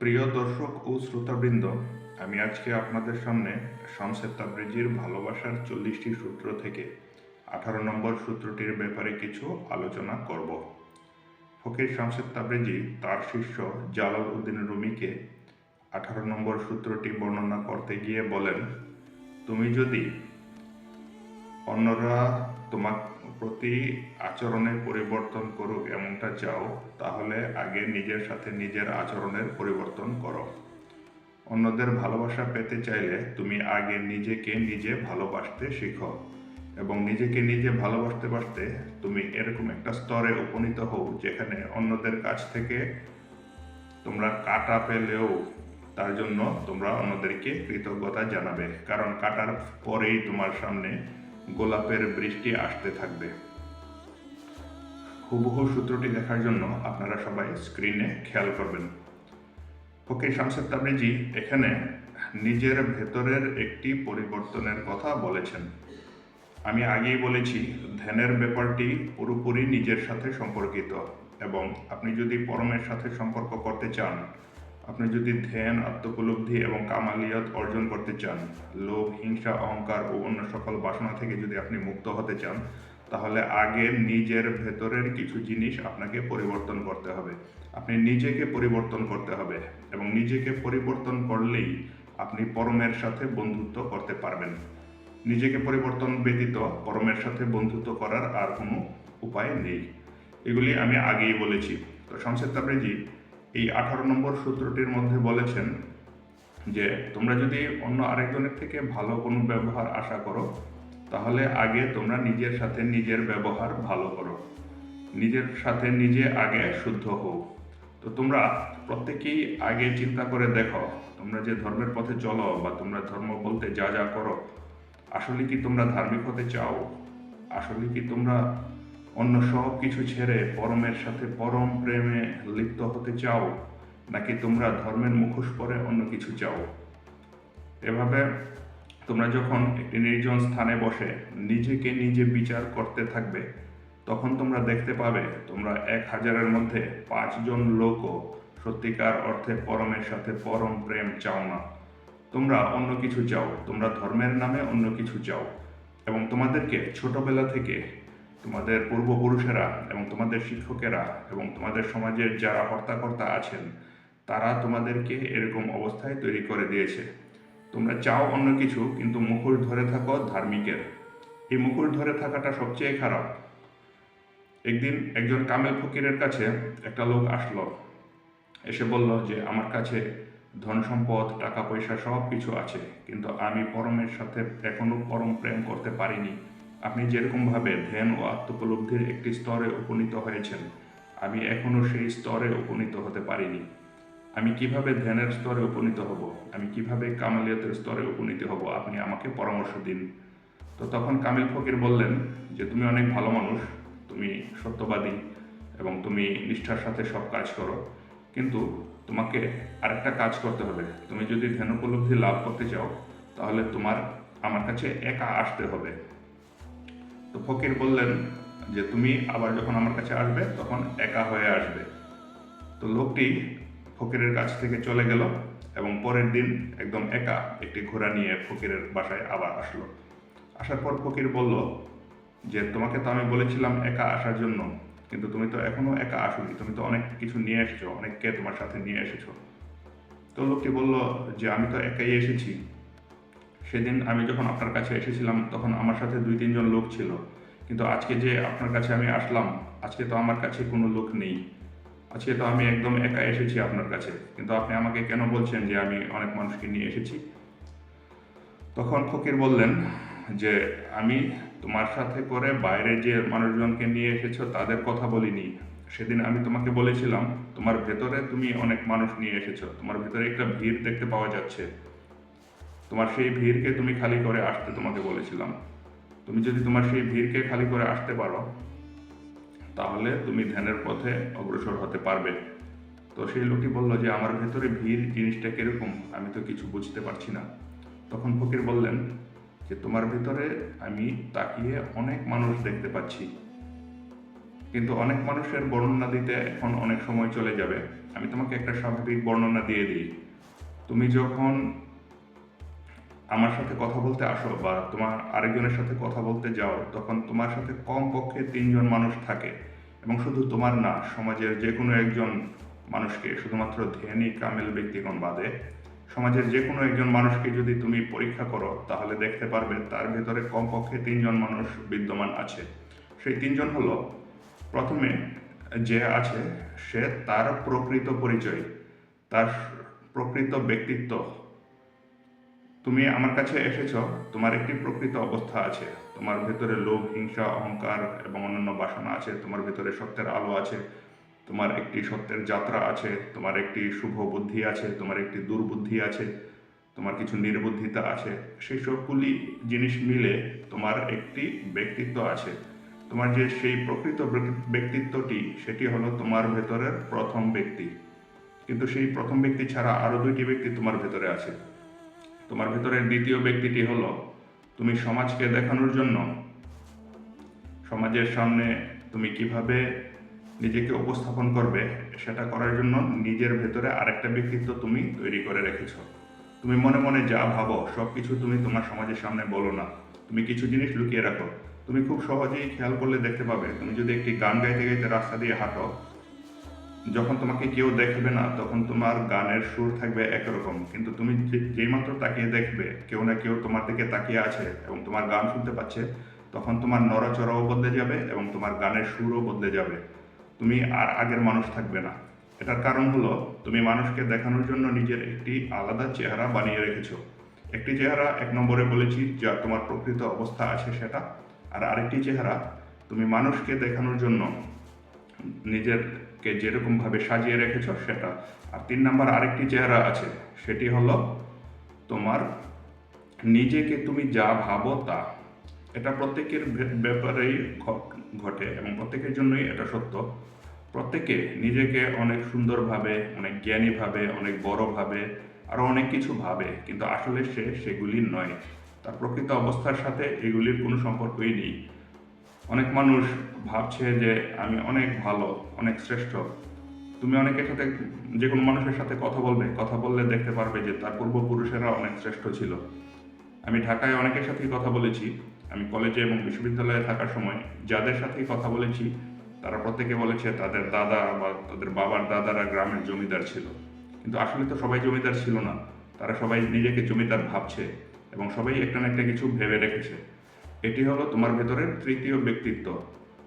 প্রিয় দর্শক ও শ্রোতাবৃন্দ, আমি আজকে আপনাদের সামনে শামসের তাবরেজির ভালোবাসার চল্লিশটি সূত্র থেকে আঠারো নম্বর সূত্রটির ব্যাপারে কিছু আলোচনা করব। ফকির শামসের তাবরেজি তার শিষ্য জালাল উদ্দিন রুমিকে আঠারো নম্বর সূত্রটি বর্ণনা করতে গিয়ে বলেন, তুমি যদি অন্যরা তোমার প্রতি আচরণে পরিবর্তন করুক এমনটা চাও, তাহলে আগে নিজের সাথে নিজের আচরণের পরিবর্তন করো। অন্যদের ভালোবাসা পেতে চাইলে তুমি আগে নিজেকে নিজে ভালোবাসতে শিখো এবং নিজেকে নিজে ভালোবাসতে বাসতে তুমি এরকম একটা স্তরে উপনীত হও যেখানে অন্যদের কাছ থেকে তোমরা কাটা পেলেও তার জন্য তোমরা অন্যদেরকে কৃতজ্ঞতা জানাবে। কারণ কাটার পরেই তোমার সামনে গোলাপের বৃষ্টি আসতে থাকবে। হুবহু সূত্রটি দেখার জন্য আপনারা সবাই স্ক্রিনে খেয়াল করবেন। ফকির শামসেদ তাবরিজি, এখানে নিজের ভেতরের একটি পরিবর্তনের কথা বলেছেন। আমি আগেই বলেছি, ধ্যানের ব্যাপারটি পুরোপুরি নিজের সাথে সম্পর্কিত এবং আপনি যদি পরমের সাথে সম্পর্ক করতে চান আপনি যদি ধ্যান, আত্মোপলব্ধি এবং কামালিয়ত অর্জন করতে চান, লোভ, হিংসা, অহংকার ও অন্য সকল বাসনা থেকে যদি আপনি মুক্ত হতে চান, তাহলে আগে নিজের ভেতরের কিছু জিনিস আপনাকে পরিবর্তন করতে হবে। আপনি নিজেকে পরিবর্তন করতে হবে এবং নিজেকে পরিবর্তন করলেই আপনি পরমের সাথে বন্ধুত্ব করতে পারবেন। নিজেকে পরিবর্তন ব্যতীত পরমের সাথে বন্ধুত্ব করার আর কোনো উপায় নেই। এগুলি আমি আগেই বলেছি। তো শমশেদ তাবরেজি এই আঠারো নম্বর সূত্রটির মধ্যে বলেছেন যে, তোমরা যদি অন্য আরেকজনের থেকে ভালো কোনো ব্যবহার আশা করো, তাহলে আগে তোমরা নিজের সাথে নিজের ব্যবহার ভালো করো। নিজের সাথে নিজে আগে শুদ্ধ হও। তো তোমরা প্রত্যেকেই আগে চিন্তা করে দেখো, তোমরা যে ধর্মের পথে চলো বা তোমরা ধর্ম বলতে যা যা করো, আসলে কি তোমরা ধার্মিক হতে চাও? আসলে কি তোমরা অন্য সব কিছু ছেড়ে পরমের সাথে পরম প্রেমে লিপ্ত হতে চাও, নাকি তোমরা ধর্মের মুখোশ পরে অন্য কিছু চাও? এভাবে তোমরা যখন একটি নির্জন স্থানে বসে নিজেকে নিজে বিচার করতে থাকবে, তখন তোমরা দেখতে পাবে তোমরা এক হাজারের মধ্যে পাঁচজন লোকও সত্যিকার অর্থে পরমের সাথে পরম প্রেম চাও না। তোমরা অন্য কিছু চাও, তোমরা ধর্মের নামে অন্য কিছু চাও, এবং তোমাদেরকে ছোটবেলা থেকে তোমাদের পূর্বপুরুষেরা এবং তোমাদের শিক্ষকেরা এবং তোমাদের সমাজের যারা হর্তাকর্তা আছেন, তারা তোমাদেরকে এরকম অবস্থায় তৈরি করে দিয়েছে। তোমরা চাও অন্য কিছু, কিন্তু মুখোশ ধরে থাকো ধার্মিকের। এই মুখোশ ধরে থাকাটা সবচেয়ে খারাপ। একদিন একজন কামেল ফকিরের কাছে একটা লোক আসলো। এসে বলল যে, আমার কাছে ধন সম্পদ, টাকা পয়সা সব কিছু আছে, কিন্তু আমি পরমের সাথে এখনও পরম প্রেম করতে পারিনি। আপনি যেরকমভাবে ধ্যান ও আত্মোপলব্ধির একটি স্তরে উপনীত হয়েছেন, আমি এখনও সেই স্তরে উপনীত হতে পারিনি। আমি কীভাবে ধ্যানের স্তরে উপনীত হব? আমি কীভাবে কামালিয়তের স্তরে উপনীত হব? আপনি আমাকে পরামর্শ দিন। তো তখন কামিল ফকির বললেন যে, তুমি অনেক ভালো মানুষ, তুমি সত্যবাদী এবং তুমি নিষ্ঠার সাথে সব কাজ করো। কিন্তু তোমাকে আরেকটা কাজ করতে হবে। তুমি যদি ধ্যান উপলব্ধি লাভ করতে চাও, তাহলে তোমার, আমার কাছে একা আসতে হবে। তো ফকির বললেন যে, তুমি আবার যখন আমার কাছে আসবে, তখন একা হয়ে আসবে। তো লোকটি ফকিরের কাছ থেকে চলে গেল এবং পরের দিন একদম একা একটি ঘোড়া নিয়ে ফকিরের বাসায় আবার আসলো। আসার পর ফকির বলল যে, তোমাকে তো আমি বলেছিলাম একা আসার জন্য, কিন্তু তুমি তো এখনও একা আসোনি। তুমি তো অনেক কিছু নিয়ে এসেছ, অনেককে তোমার সাথে নিয়ে এসেছ। তো লোকটি বলল যে, আমি তো একাই এসেছি সেদিন আমি যখন আপনার কাছে এসেছিলাম, তখন আমার সাথে দুই, তিনজন লোক ছিল। কিন্তু আজকে যে আপনার কাছে আমি আসলাম, আজকে তো আমার কাছে কোনো লোক নেই। আজকে তো আমি একদম একা এসেছি আপনার কাছে। কিন্তু আপনি আমাকে কেন বলছেন যে আমি অনেক মানুষকে নিয়ে এসেছি? তখন ফকির বললেন যে, আমি তোমার সাথে করে বাইরে যে মানুষজনকে নিয়ে এসেছ, তাদের কথা বলিনি। সেদিন আমি তোমাকে বলেছিলাম, তোমার ভেতরে তুমি অনেক মানুষ নিয়ে এসেছ। তোমার ভেতরে একটা ভিড় দেখতে পাওয়া যাচ্ছে। তোমার সেই ভিড়কে তুমি খালি করে আসতে তোমাকে বলেছিলাম। তুমি যদি তোমার সেই ভিড়কে খালি করে আসতে পারো, তাহলে তুমি ধ্যানের পথে অগ্রসর হতে পারবে। তো সেই লোকটি বলল যে, আমার ভেতরে ভিড় জিনিসটা কীরকম? আমি তো কিছু বুঝতে পারছি না। তখন ফকির বললেন যে, তোমার ভেতরে আমি তাকিয়ে অনেক মানুষ দেখতে পাচ্ছি। কিন্তু অনেক মানুষের বর্ণনা দিতে এখন অনেক সময় চলে যাবে। আমি তোমাকে একটা স্বাভাবিক বর্ণনা দিয়ে দিই। তুমি যখন আমার সাথে কথা বলতে আসো বা তোমার আরেকজনের সাথে কথা বলতে যাও, তখন তোমার সাথে কমপক্ষে তিনজন মানুষ থাকে। এবং শুধু তোমার না, সমাজের যে কোনো একজন মানুষকে, শুধুমাত্র ধ্যানী কামেল ব্যক্তিগণ বাদে, সমাজের যে কোনো একজন মানুষকে যদি তুমি পরীক্ষা করো, তাহলে দেখতে পারবে তার ভেতরে কমপক্ষে তিনজন মানুষ বিদ্যমান আছে। সেই তিনজন হলো, প্রথমে যে আছে, সে তার প্রকৃত পরিচয়, তার প্রকৃত ব্যক্তিত্ব তুমি আমার কাছে এসেছ, তোমার একটি প্রকৃত অবস্থা আছে। তোমার ভেতরে লোভ, হিংসা, অহংকার এবং অন্যান্য বাসনা আছে। তোমার ভেতরে সত্যের আলো আছে। তোমার একটি সত্যের যাত্রা আছে। তোমার একটি শুভ বুদ্ধি আছে। তোমার একটি দুর্বুদ্ধি আছে। তোমার কিছু নির্বুদ্ধিতা আছে। সেই সবগুলি জিনিস মিলে তোমার একটি ব্যক্তিত্ব আছে। তোমার যে সেই প্রকৃত ব্যক্তি- ব্যক্তিত্বটি, সেটি হলো তোমার ভেতরের প্রথম ব্যক্তি। কিন্তু সেই প্রথম ব্যক্তি ছাড়া আরও দুইটি ব্যক্তি তোমার ভেতরে আছে। তোমার ভেতরের দ্বিতীয় ব্যক্তিটি হলো তুমি সমাজকে দেখানোর জন্য। সমাজের সামনে তুমি কীভাবে নিজেকে উপস্থাপন করবে, সেটা করার জন্য নিজের ভেতরে আরেকটা ব্যক্তিত্ব তুমি তৈরি করে রেখেছ। তুমি মনে মনে যা ভাবো সব কিছু তুমি তোমার সমাজের সামনে বলো না। তুমি কিছু জিনিস লুকিয়ে রাখো। তুমি খুব সহজেই খেয়াল করলে দেখতে পাবে। তুমি যদি একটি গান গাইতে গাইতে রাস্তা দিয়ে হাঁটো যখন তোমাকে কেউ দেখবে না, তখন তোমার গানের সুর থাকবে একরকম। কিন্তু তুমি যে- মাত্র তাকিয়ে দেখবে, কেউ না কেউ তোমার দিকে তাকিয়ে আছে এবং তোমার গান শুনতে পাচ্ছে, তখন তোমার নড়াচড়াও বদলে যাবে এবং তোমার গানের সুরও বদলে যাবে। তুমি আর আগের মানুষ থাকবে না। এটার কারণ হলো, তুমি মানুষকে দেখানোর জন্য নিজের একটি আলাদা চেহারা বানিয়ে রেখেছো। একটি চেহারা, এক নম্বরে বলেছি, যা তোমার প্রকৃত অবস্থা আছে সেটা। আর আরেকটি চেহারা, তুমি মানুষকে দেখানোর জন্য নিজেরকে যেরকম ভাবে সাজিয়ে রেখেছো সেটা। আর তিন নাম্বার আরেকটি চেহারা আছে, সেটি হলো তোমার নিজেকে তুমি যা ভাবো তা। এটা প্রত্যেকের ব্যাপারেই ঘটে এবং প্রত্যেকের জন্যই এটা সত্য। প্রত্যেকে নিজেকে অনেক সুন্দরভাবে, অনেক জ্ঞানীভাবে, অনেক বড়ভাবে আরও অনেক কিছু ভাবে, কিন্তু আসলে সে সেগুলি নয়। তার প্রকৃত অবস্থার সাথে এগুলির কোনো সম্পর্কই নেই। অনেক মানুষ ভাবছে যে আমি অনেক ভালো, অনেক শ্রেষ্ঠ। তুমি অনেকের সাথে যে কোনো মানুষের সাথে কথা বলবে, কথা বললে দেখতে পারবে যে তার পূর্বপুরুষেরা অনেক শ্রেষ্ঠ ছিল। আমি ঢাকায় অনেকের সাথেই কথা বলেছি। আমি কলেজে এবং বিশ্ববিদ্যালয়ে থাকার সময় যাদের সাথেই কথা বলেছি, তারা প্রত্যেকে বলেছে তাদের দাদা বা তাদের বাবার দাদারা গ্রামের জমিদার ছিল। কিন্তু আসলে তো সবাই জমিদার ছিল না। তারা সবাই নিজেকে জমিদার ভাবছে এবং সবাই একটা না একটা কিছু ভেবে রেখেছে। এটি হলো তোমার ভেতরের তৃতীয় ব্যক্তিত্ব।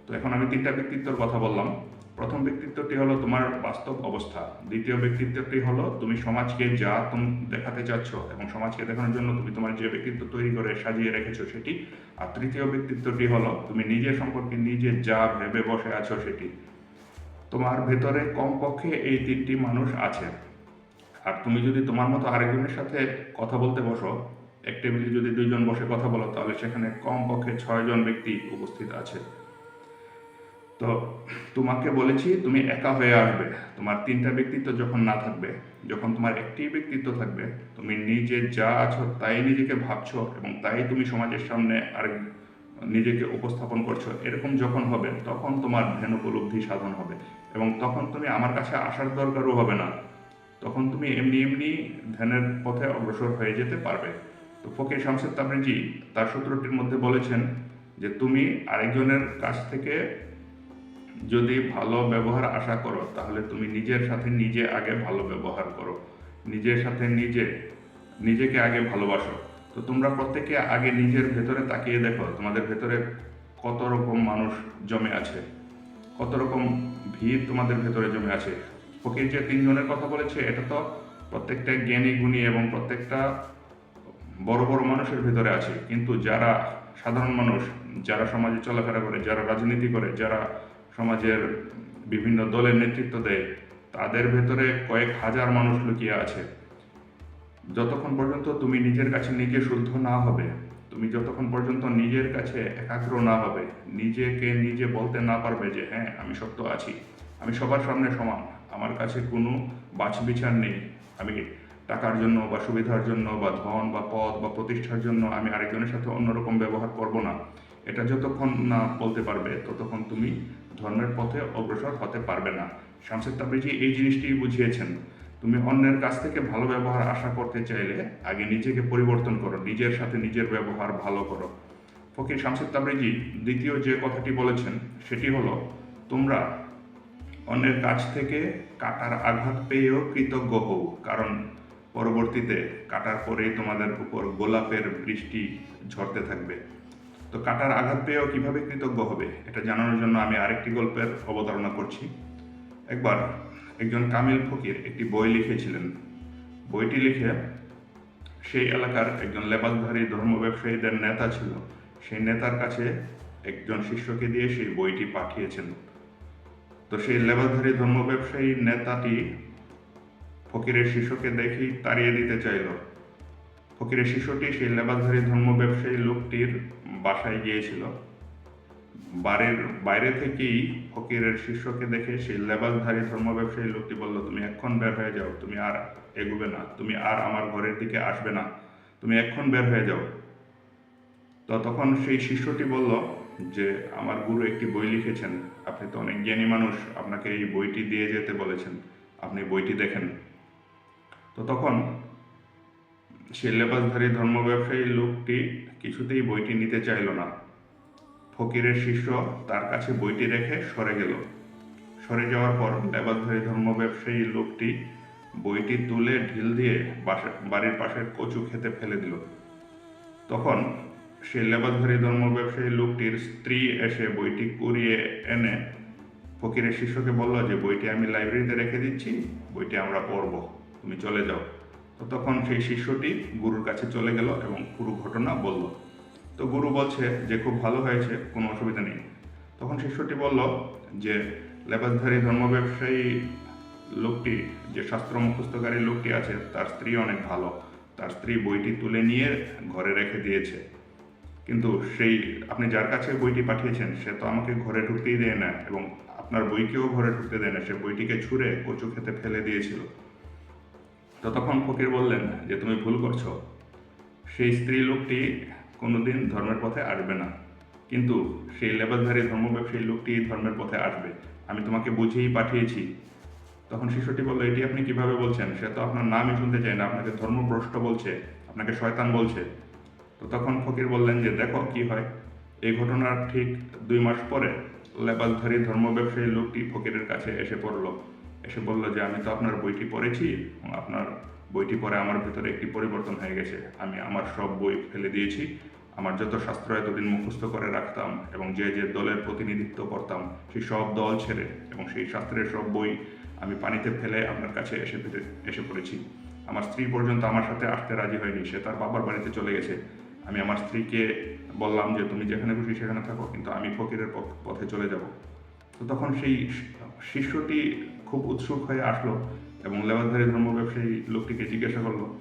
তো এখন আমি তিনটা ব্যক্তিত্বর কথা বললাম। প্রথম ব্যক্তিত্বটি হলো তোমার বাস্তব অবস্থা। দ্বিতীয় ব্যক্তিত্বটি হলো তুমি সমাজকে যা তুমি দেখাতে চাচ্ছ এবং সমাজকে দেখানোর জন্য তুমি তোমার যে ব্যক্তিত্ব তৈরি করে সাজিয়ে রেখেছো সেটি। আর তৃতীয় ব্যক্তিত্বটি হলো তুমি নিজের সম্পর্কে নিজে যা ভেবে বসে আছো সেটি। তোমার ভেতরে কমপক্ষে এই তিনটি মানুষ আছে। আর তুমি যদি তোমার মতো আরেকজনের সাথে কথা বলতে বসো, এক টেবিলে যদি দুইজন বসে কথা বলো, তাহলে সেখানে কমপক্ষে ছয়জন ব্যক্তি উপস্থিত আছে। তো তোমাকে বলেছি তুমি একা হয়ে আসবে। তোমার তিনটা ব্যক্তিত্ব যখন না থাকবে, যখন তোমার একটি ব্যক্তিত্ব থাকবে, তুমি নিজে যা আছো তাই নিজেকে ভাবছ এবং তাই তুমি সমাজের সামনে আরেক নিজেকে উপস্থাপন করছ। এরকম যখন হবে, তখন তোমার ধ্যান উপলব্ধি সাধন হবে এবং তখন তুমি আমার কাছে আসার দরকারও হবে না। তখন তুমি এমনি এমনি ধ্যানের পথে অগ্রসর হয়ে যেতে পারবে। তো ফকির শামসেদ তাবরিজি তার সূত্রটির মধ্যে বলেছেন যে, তুমি আরেকজনের কাছ থেকে যদি ভালো ব্যবহার আশা করো, তাহলে তুমি নিজের সাথে নিজে আগে ভালো ব্যবহার করো। নিজের সাথে নিজে, নিজেকে আগে ভালোবাসো। তো তোমরা প্রত্যেকে আগে নিজের ভেতরে তাকিয়ে দেখো, তোমাদের ভেতরে কত রকম মানুষ জমে আছে। কত রকম ভিড় তোমাদের ভেতরে জমে আছে। ফকির যে তিনজনের কথা বলেছে, এটা তো প্রত্যেকটা জ্ঞানী, গুণী এবং প্রত্যেকটা বড় বড় মানুষের ভেতরে আছে। কিন্তু যারা সাধারণ মানুষ, যারা সমাজে চলাফেরা করে, যারা রাজনীতি করে, যারা সমাজের বিভিন্ন দলের নেতৃত্ব দেয়, তাদের ভেতরে কয়েক হাজার মানুষ লুকিয়ে আছে। যতক্ষণ পর্যন্ত তুমি নিজের কাছে নিজে শুদ্ধ না হবে, তুমি যতক্ষণ পর্যন্ত নিজের কাছে একাগ্র না হবে, নিজেকে নিজে বলতে না পারবে যে হ্যাঁ আমি সত্য আছি, আমি সবার সামনে সমান, আমার কাছে কোনো বাছবিচার নেই, আমি টাকার জন্য বা সুবিধার জন্য বা ধন বা পদ বা প্রতিষ্ঠার জন্য আমি আরেকজনের সাথে অন্যরকম ব্যবহার করব না? এটা যতক্ষণ না বলতে পারবে, ততক্ষণ তুমি ধর্মের পথে অগ্রসর হতে পারবে না। শামসেদ তাবরিজি এই জিনিসটি বুঝিয়েছেন। তুমি অন্যের কাছ থেকে ভালো ব্যবহার আশা করতে চাইলে আগে নিজেকে পরিবর্তন করো, নিজের সাথে নিজের ব্যবহার ভালো করো। ফকির শামসেদ তাবরিজি দ্বিতীয় যে কথাটি বলেছেন, সেটি হলো, তোমরা অন্যের কাছ থেকে কাটার আঘাত পেয়েও কৃতজ্ঞ হও, কারণ পরবর্তীতে কাটার পরেই তোমাদের উপর গোলাপের বৃষ্টি ঝরতে থাকবে। তো কাটার আঘাত পেয়েও কীভাবে কৃতজ্ঞ হবে এটা জানানোর জন্য আমি আরেকটি গল্পের অবতারণা করছি। একবার একজন কামিল ফকির একটি বই লিখেছিলেন। বইটি লিখে সেই এলাকার একজন লেবাসধারী ধর্ম ব্যবসায়ীদের নেতা ছিল। সেই নেতার কাছে একজন শিষ্যকে দিয়ে সেই বইটি পাঠিয়েছেন। তো সেই লেবাসধারী ধর্ম ব্যবসায়ী নেতাটি ফকিরের শিষ্যকে দেখেই তাড়িয়ে দিতে চাইল। ফকিরের শিষ্যটি সেই লেবাসধারী ধর্ম ব্যবসায়ী লোকটির বাসায় গিয়েছিল। বাড়ির বাইরে থেকেই ফকিরের শিষ্যকে দেখে সেই লেবাসধারী ধর্ম ব্যবসায়ী লোকটি বলল, তুমি এক্ষণ বের হয়ে যাও, তুমি আর এগুবে না, তুমি আর আমার ঘরের দিকে আসবে না, তুমি এক্ষণ বের হয়ে যাও। তো তখন সেই শিষ্যটি বলল যে, আমার গুরু একটি বই লিখেছেন, আপনি তো অনেক জ্ঞানী মানুষ, আপনাকে এই বইটি দিয়ে যেতে বলেছেন, আপনি বইটি দেখেন। তো তখন সেই লেবাসধারী ধর্ম ব্যবসায়ী লোকটি কিছুতেই বইটি নিতে চাইল না। ফকিরের শিষ্য তার কাছে বইটি রেখে সরে গেল। সরে যাওয়ার পর লেবাসধারী ধর্ম ব্যবসায়ী লোকটি বইটি তুলে ঢিল দিয়ে বাড়ির পাশের কচু খেতে ফেলে দিল। তখন সেই লেবাসধারী ধর্ম ব্যবসায়ী লোকটির স্ত্রী এসে বইটি কুড়িয়ে এনে ফকিরের শিষ্যকে বলল যে, বইটি আমি লাইব্রেরিতে রেখে দিচ্ছি, বইটি আমরা পড়ব, তুমি চলে যাও। তো তখন সেই শিষ্যটি গুরুর কাছে চলে গেল এবং পুরো ঘটনা বলল। তো গুরু বলছে যে, খুব ভালো হয়েছে, কোনো অসুবিধা নেই। তখন শিষ্যটি বলল যে, লেবাসধারী ধর্ম ব্যবসায়ী লোকটি, যে শাস্ত্র মুখস্থকারী লোকটি আছে, তার স্ত্রী অনেক ভালো। তার স্ত্রী বইটি তুলে নিয়ে ঘরে রেখে দিয়েছে। কিন্তু সেই, আপনি যার কাছে বইটি পাঠিয়েছেন, সে তো আমাকে ঘরে ঢুকতেই দেয় না এবং আপনার বইকেও ঘরে ঢুকতে দেয় না। সে বইটিকে ছুঁড়ে কচু খেতে ফেলে দিয়েছিল। তো তখন ফকির বললেন যে, তুমি ভুল করছ। সেই স্ত্রী লোকটি কোনোদিন ধর্মের পথে আসবে না। কিন্তু সেই লেবাসধারী ধর্ম ব্যবসায়ী লোকটি ধর্মের পথে আসবে। আমি তোমাকে বুঝিয়েই পাঠিয়েছি। তখন শিশুটি বলল, এটি আপনি কীভাবে বলছেন? সে তো আপনার নামই শুনতে চায় না। আপনাকে ধর্মভ্রষ্ট বলছে। আপনাকে শয়তান বলছে। তো তখন ফকির বললেন যে, দেখো কি হয়। এই ঘটনার ঠিক দুই মাস পরে লেবাসধারী ধর্ম ব্যবসায়ী লোকটি ফকিরের কাছে এসে পড়ল। এসে বলল যে, আমি তো আপনার বইটি পড়েছি আপনার বইটি পড়ে আমার ভিতরে একটি পরিবর্তন হয়ে গেছে। আমি আমার সব বই ফেলে দিয়েছি। আমার যত শাস্ত্র এতদিন মুখস্থ করে রাখতাম এবং যে যে দলের প্রতিনিধিত্ব করতাম, সেই সব দল ছেড়ে এবং সেই শাস্ত্রের সব বই আমি পানিতে ফেলে আপনার কাছে এসে এসে পড়েছি। আমার স্ত্রী পর্যন্ত আমার সাথে আসতে রাজি হয়নি। সে তার বাবার বাড়িতে চলে গেছে। আমি আমার স্ত্রীকে বললাম যে, তুমি যেখানে খুশি সেখানে থাকো, কিন্তু আমি ফকিরের পথে চলে যাব। তো তখন সেই শিষ্যটি খুব উৎসুক হয়ে আসলো এবং লেবাসধারী ধর্ম ব্যবসায়ী লোকটিকে জিজ্ঞাসা করল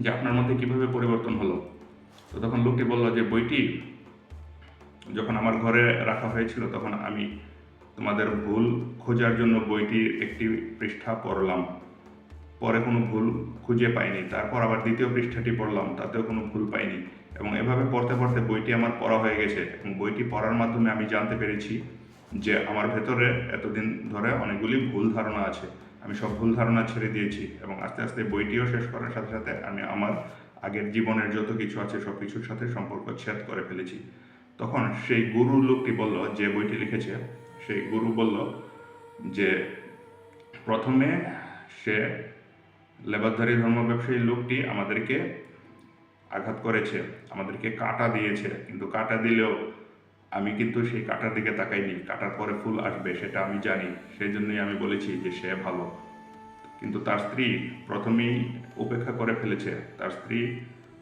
যে আপনার মধ্যে কীভাবে পরিবর্তন হলো? তো তখন লোকটি বলল যে, বইটি যখন আমার ঘরে রাখা হয়েছিল তখন আমি তোমাদের ভুল খোঁজার জন্য বইটির একটি পৃষ্ঠা পড়লাম। পরে কোনো ভুল খুঁজে পাইনি। তারপর আবার দ্বিতীয় পৃষ্ঠাটি পড়লাম। তাতেও কোনো ভুল পাইনি। এবং এভাবে পড়তে পড়তে বইটি আমার পড়া হয়ে গেছে এবং বইটি পড়ার মাধ্যমে আমি জানতে পেরেছি যে আমার ভেতরে এতদিন ধরে অনেকগুলি ভুল ধারণা আছে। আমি সব ভুল ধারণা ছেড়ে দিয়েছি এবং আস্তে আস্তে বইটিও শেষ করার সাথে সাথে আমি আমার আগের জীবনের যত কিছু আছে, সব কিছুর সাথে সম্পর্ক ছেদ করে ফেলেছি। তখন সেই গুরু লোকটি বলল, যে বইটি লিখেছে, সেই গুরু বলল যে, প্রথমে সে লেবারধারী ধর্ম ব্যবসায়ী লোকটি আমাদেরকে আঘাত করেছে, আমাদেরকে কাটা দিয়েছে, কিন্তু কাটা দিলেও আমি কিন্তু সেই কাটার দিকে তাকাইনি, কাটার পরে ফুল আসবে সেটা আমি জানি, সেই জন্যই আমি বলেছি যে সে ভালো। কিন্তু তার স্ত্রী প্রথমেই উপেক্ষা করে ফেলেছে। তার স্ত্রী,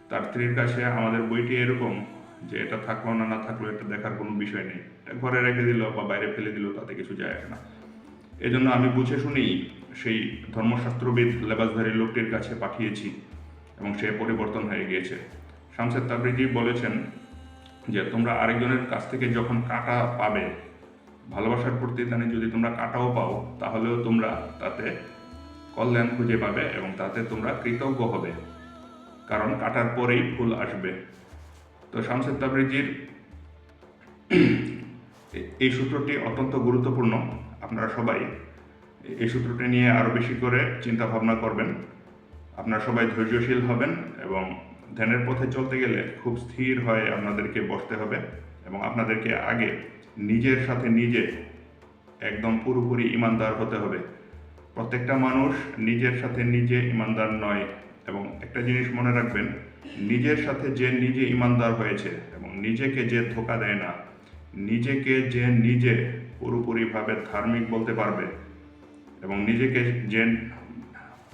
তার স্ত্রীর কাছে আমাদের বইটি এরকম যে এটা থাকল না না থাকল এটা দেখার কোনো বিষয় নেই। এটা ঘরে রেখে দিল বা বাইরে ফেলে দিল, তাতে কিছু যায় আসে না। এজন্য আমি বুঝে শুনেই সেই ধর্মশাস্ত্রবিদ লেবাসধারী লোকটির কাছে পাঠিয়েছি এবং সে পরিবর্তন হয়ে গিয়েছে। শামসেদ তাবরিজি বলেছেন যে তোমরা আরেকজনের কাছ থেকে যখন কাটা পাবে, ভালোবাসার প্রতিদানে যদি তোমরা কাটাও পাও, তাহলেও তোমরা তাতে কল্যাণ খুঁজে পাবে এবং তাতে তোমরা কৃতজ্ঞ হবে। কারণ কাটার পরেই ফুল আসবে। তো শামসেদ তাবরিজির এই সূত্রটি অত্যন্ত গুরুত্বপূর্ণ। আপনারা সবাই এই সূত্রটি নিয়ে আরও বেশি করে চিন্তা ভাবনা করবেন। আপনারা সবাই ধৈর্যশীল হবেন এবং ধ্যানের পথে চলতে গেলে খুব স্থির হয়ে আপনাদেরকে বসতে হবে এবং আপনাদেরকে আগে নিজের সাথে নিজে একদম পুরোপুরি ইমানদার হতে হবে। প্রত্যেকটা মানুষ নিজের সাথে নিজে ইমানদার নয় এবং একটা জিনিস মনে রাখবেন, নিজের সাথে যে নিজে ইমানদার হয়েছে এবং নিজেকে যে ধোকা দেয় না, নিজেকে যে নিজে পুরোপুরিভাবে ধার্মিক বলতে পারবে এবং নিজেকে যে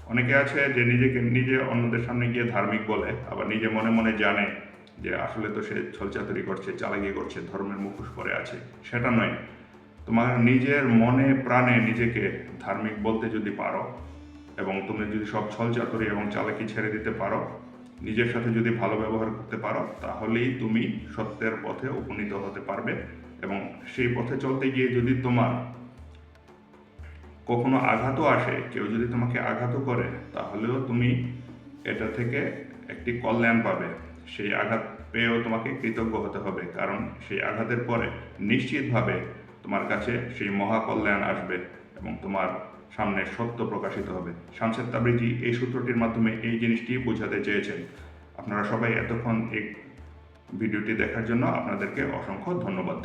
অনেকে আছে যে নিজেকে নিজে অন্যদের সামনে গিয়ে ধার্মিক বলে, আবার নিজে মনে মনে জানে যে আসলে তো সে ছলচাতুরি করছে, চালাকি করছে, ধর্মের মুখোশ পরে আছে। সেটা নয়। তোমার নিজের মনে, প্রাণে নিজেকে ধার্মিক বলতে যদি পারো এবং তুমি যদি সব ছলচাতুরি এবং চালাকি ছেড়ে দিতে পারো, নিজের সাথে যদি ভালো ব্যবহার করতে পারো, তাহলেই তুমি সত্যের পথে উপনীত হতে পারবে এবং সেই পথে চলতে গিয়ে যদি তোমার কখনো আঘাতও আসে, কেউ যদি তোমাকে আঘাতও করে, তাহলেও তুমি এটা থেকে একটি কল্যাণ পাবে। সেই আঘাত পেয়েও তোমাকে কৃতজ্ঞ হতে হবে, কারণ সেই আঘাতের পরে নিশ্চিতভাবে তোমার কাছে সেই মহাকল্যাণ আসবে এবং তোমার সামনে সত্য প্রকাশিত হবে। শামসেদ তাবরিজি এই সূত্রটির মাধ্যমে এই জিনিসটি বোঝাতে চেয়েছেন। আপনারা সবাই এতক্ষণ এই ভিডিওটি দেখার জন্য আপনাদেরকে অসংখ্য ধন্যবাদ।